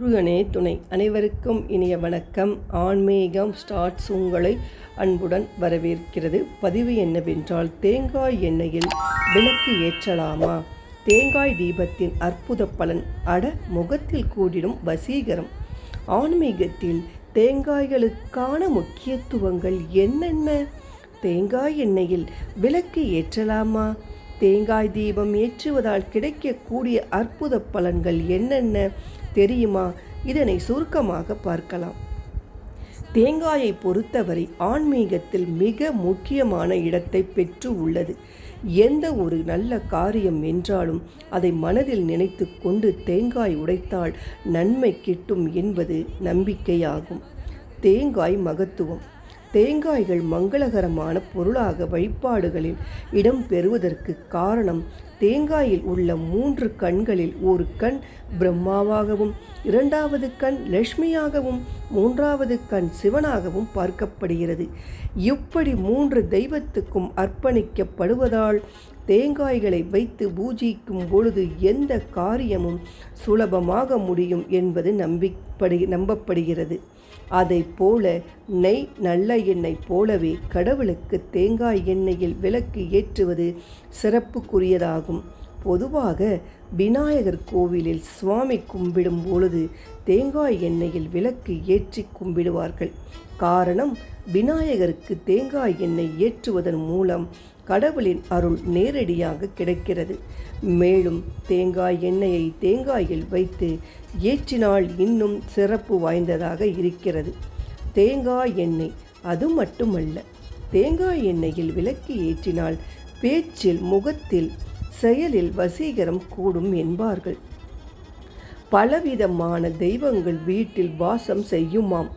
முருகனே துணை. அனைவருக்கும் இனிய வணக்கம். ஆன்மீகம் ஸ்டார்ட்ஸ் உங்களை அன்புடன் வரவேற்கிறது. பதிவு என்னவென்றால் தேங்காய் எண்ணெயில் விளக்கு ஏற்றலாமா? தேங்காய் தீபத்தின் அற்புத பலன் அட முகத்தில் கூடிடும் வசீகரம். ஆன்மீகத்தில் தேங்காய்களுக்கான முக்கியத்துவங்கள் என்னென்ன? தேங்காய் எண்ணெயில் விளக்கு ஏற்றலாமா? தேங்காய் தீபம் ஏற்றுவதால் கிடைக்கக்கூடிய அற்புத பலன்கள் என்னென்ன? தெரியுமா? இதனை சுருக்கமாக பார்க்கலாம். தேங்காயை பொறுத்தவரை ஆன்மீகத்தில் மிக முக்கியமான இடத்தை பெற்று உள்ளது. எந்த ஒரு நல்ல காரியம் என்றாலும் அதை மனதில் நினைத்து கொண்டு தேங்காய் உடைத்தால் நன்மை கிட்டும் என்பது நம்பிக்கையாகும். தேங்காய் மகத்துவம். தேங்காய்கள் மங்களகரமான பொருளாக வழிபாடுகளில் இடம் பெறுவதற்கு காரணம் தேங்காயில் உள்ள மூன்று கண்களில் ஒரு கண் பிரம்மாவாகவும் இரண்டாவது கண் லட்சுமியாகவும் மூன்றாவது கண் சிவனாகவும் பார்க்கப்படுகிறது. இப்படி மூன்று தெய்வத்துக்கும் அர்ப்பணிக்கப்படுவதால் தேங்காய்களை வைத்து பூஜிக்கும் பொழுது எந்த காரியமும் சுலபமாக முடியும் என்பது நம்பிப்படு நம்பப்படுகிறது. அதை போல நெய் நல்ல எண்ணெய் போலவே கடவுளுக்கு தேங்காய் எண்ணெயில் விளக்கு ஏற்றுவது சிறப்புக்குரியதாகும். பொதுவாக விநாயகர் கோவிலில் சுவாமி கும்பிடும் பொழுது தேங்காய் எண்ணெயில் விளக்கு ஏற்றி கும்பிடுவார்கள். காரணம் விநாயகருக்கு தேங்காய் எண்ணெய் ஏற்றுவதன் மூலம் கடவுளின் அருள் நேரடியாக கிடைக்கிறது. மேலும் தேங்காய் எண்ணெயை தேங்காயில் வைத்து ஏற்றினால் இன்னும் சிறப்பு வாய்ந்ததாக இருக்கிறது. தேங்காய் எண்ணெய் அது மட்டுமல்ல தேங்காய் எண்ணெயில் விளக்கு ஏற்றினால் பேச்சில் முகத்தில் செயலில் வசீகரம் கூடும் என்பார்கள். பலவிதமான தெய்வங்கள் வீட்டில் வாசம் செய்யுமாம்.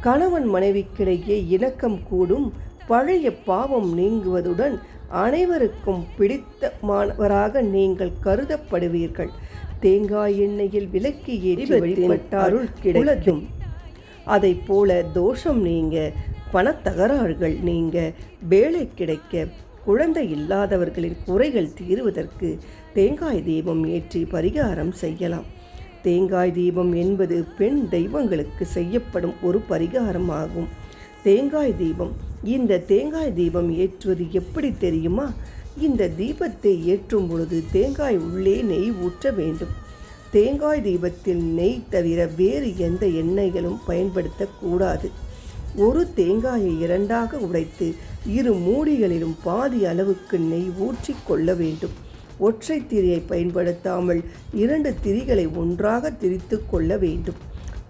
கணவன் மனைவிக்கிடையே இணக்கம் கூடும். பழைய பாவம் நீங்குவதுடன் அனைவருக்கும் பிடித்தமானவராக நீங்கள் கருதப்படுவீர்கள். தேங்காய் எண்ணெயில் விலக்கி ஏற்றி வழிபட்டாருள் கிடைக்கும். அதை போல தோஷம் நீங்க பணத்தகராறுகள் நீங்க வேலை கிடைக்க குழந்தை இல்லாதவர்களின் குறைகள் தீருவதற்கு தேங்காய் தீபம் ஏற்றி பரிகாரம் செய்யலாம். தேங்காய் தீபம் என்பது பெண் தெய்வங்களுக்கு செய்யப்படும் ஒரு பரிகாரம் ஆகும் தேங்காய் தீபம் இந்த தேங்காய் தீபம் ஏற்றுவது எப்படி தெரியுமா? இந்த தீபத்தை ஏற்றும் பொழுது தேங்காய் உள்ளே நெய் ஊற்ற வேண்டும். தேங்காய் தீபத்தில் நெய் தவிர வேறு எந்த எண்ணெய்களும் பயன்படுத்தக்கூடாது. ஒரு தேங்காயை இரண்டாக உடைத்து இரு மூடிகளிலும் பாதி அளவுக்கு நெய் ஊற்றி கொள்ள வேண்டும். ஒற்றை திரியை பயன்படுத்தாமல் இரண்டு திரிகளை ஒன்றாக திரித்து கொள்ள வேண்டும்.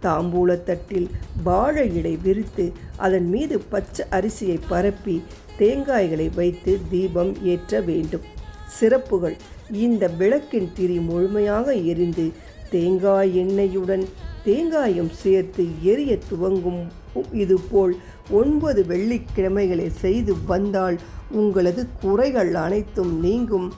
தாம்பூலத்தட்டில் வாழை இடை விரித்து அதன் மீது பச்சை அரிசியை பரப்பி தேங்காய்களை வைத்து தீபம் ஏற்ற வேண்டும். சிறப்புகள். இந்த விளக்கின் திரி முழுமையாக எரிந்து தேங்காய் எண்ணெயுடன் தேங்காயும் சேர்த்து எரிய துவங்கும் இதுபோல் ஒன்பது வெள்ளிக்கிழமைகளை செய்து வந்தால் உங்களது குறைகள் அனைத்தும் நீங்கும்.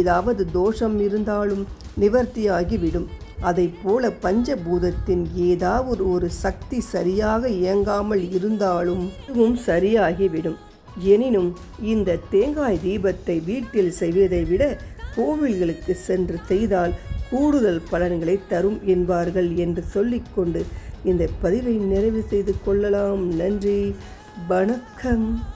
ஏதாவது தோஷம் இருந்தாலும் நிவர்த்தியாகிவிடும். அதை போல பஞ்சபூதத்தின் ஏதாவது ஒரு சக்தி சரியாக இயங்காமல் இருந்தாலும் இதுவும் சரியாகிவிடும். எனினும் இந்த தேங்காய் தீபத்தை வீட்டில் செய்வதை விட கோவில்களுக்கு சென்று செய்தால் கூடுதல் பலன்களை தரும் என்பார்கள் என்று சொல்லிக்கொண்டு இந்த பதிவை நிறைவு செய்து கொள்ளலாம். நன்றி. வணக்கம்.